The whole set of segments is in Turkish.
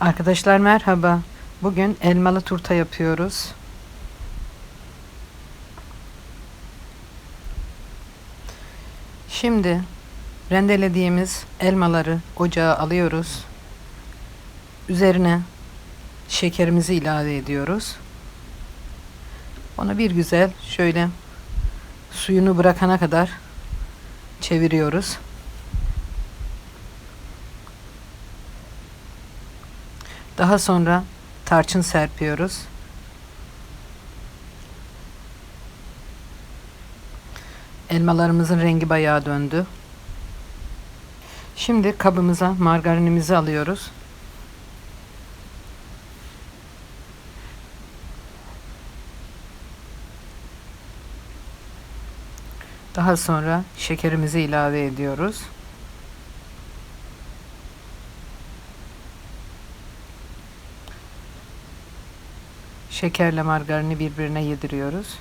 Arkadaşlar merhaba. Bugün elmalı turta yapıyoruz. Şimdi rendelediğimiz elmaları ocağa alıyoruz. Üzerine şekerimizi ilave ediyoruz. Onu bir güzel şöyle suyunu bırakana kadar çeviriyoruz. Daha sonra tarçın serpiyoruz. Elmalarımızın rengi bayağı döndü. Şimdi kabımıza margarinimizi alıyoruz. Daha sonra şekerimizi ilave ediyoruz. Şekerle margarini birbirine yediriyoruz.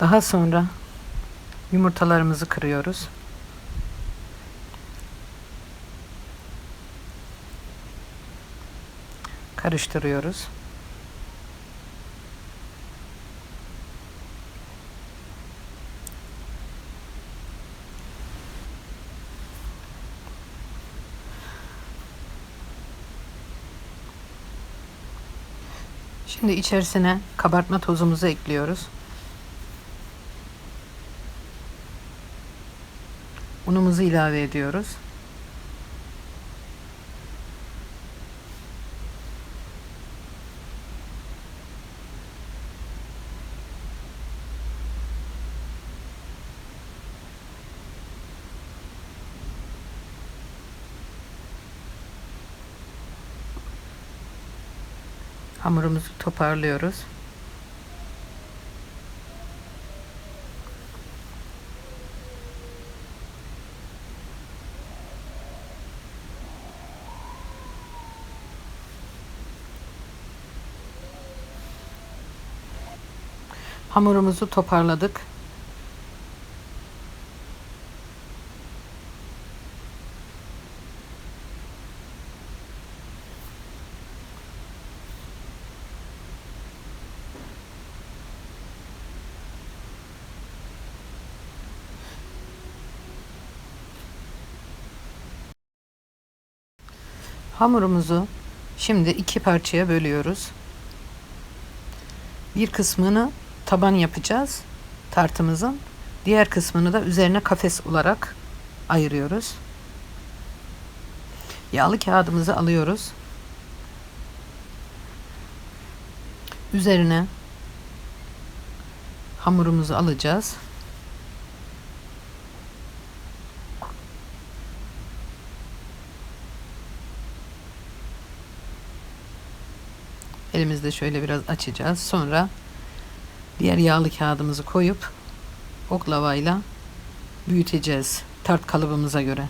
Daha sonra yumurtalarımızı kırıyoruz. Karıştırıyoruz. Şimdi içerisine kabartma tozumuzu ekliyoruz. Unumuzu ilave ediyoruz. Hamurumuzu toparlıyoruz. Hamurumuzu toparladık. Hamurumuzu şimdi iki parçaya bölüyoruz. Bir kısmını taban yapacağız tartımızın. Diğer kısmını da üzerine kafes olarak ayırıyoruz. Yağlı kağıdımızı alıyoruz. Üzerine hamurumuzu alacağız. Elimizde şöyle biraz açacağız. Sonra diğer yağlı kağıdımızı koyup oklavayla büyüteceğiz tart kalıbımıza göre.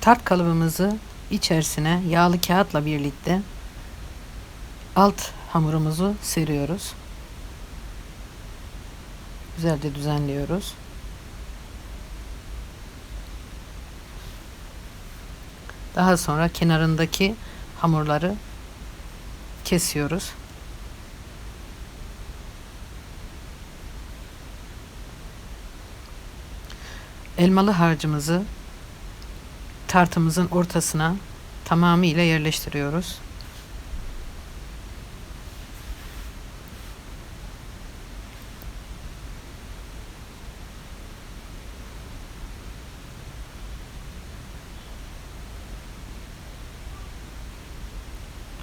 Tart kalıbımızı içerisine yağlı kağıtla birlikte alt hamurumuzu seriyoruz. Güzelce düzenliyoruz. Daha sonra kenarındaki hamurları kesiyoruz. Elmalı harcımızı tartımızın ortasına tamamıyla yerleştiriyoruz.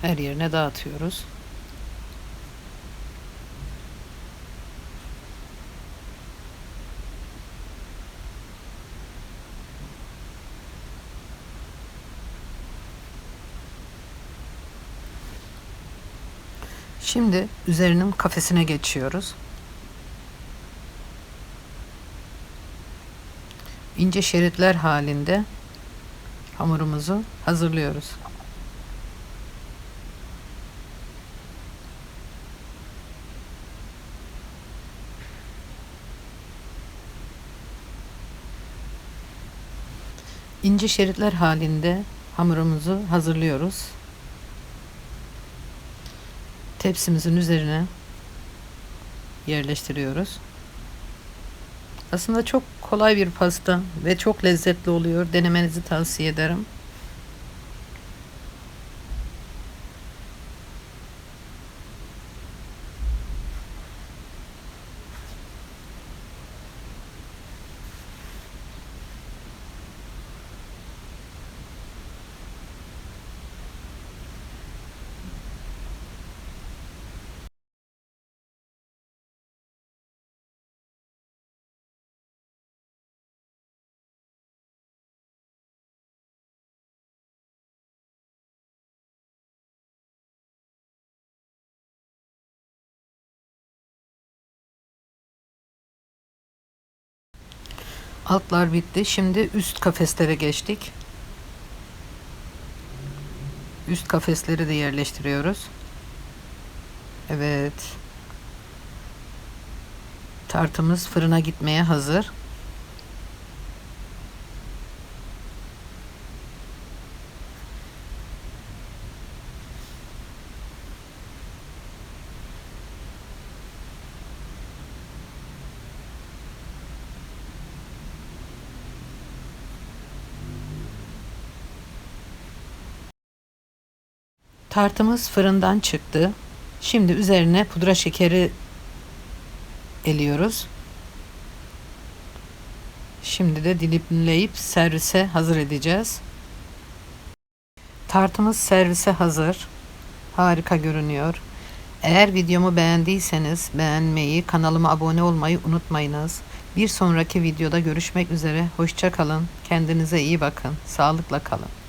Her yerine dağıtıyoruz. Şimdi üzerinin kafesine geçiyoruz. İnce şeritler halinde hamurumuzu hazırlıyoruz. ince şeritler halinde hamurumuzu hazırlıyoruz. Tepsimizin üzerine yerleştiriyoruz. Aslında çok kolay bir pasta ve çok lezzetli oluyor. Denemenizi tavsiye ederim. Altlar bitti. Şimdi üst kafeslere geçtik. Üst kafesleri de yerleştiriyoruz. Evet. Tartımız fırına gitmeye hazır. Tartımız fırından çıktı. Şimdi üzerine pudra şekeri eliyoruz. Şimdi de dilimleyip servise hazır edeceğiz. Tartımız servise hazır. Harika görünüyor. Eğer videomu beğendiyseniz beğenmeyi, kanalıma abone olmayı unutmayınız. Bir sonraki videoda görüşmek üzere. Hoşça kalın. Kendinize iyi bakın. Sağlıkla kalın.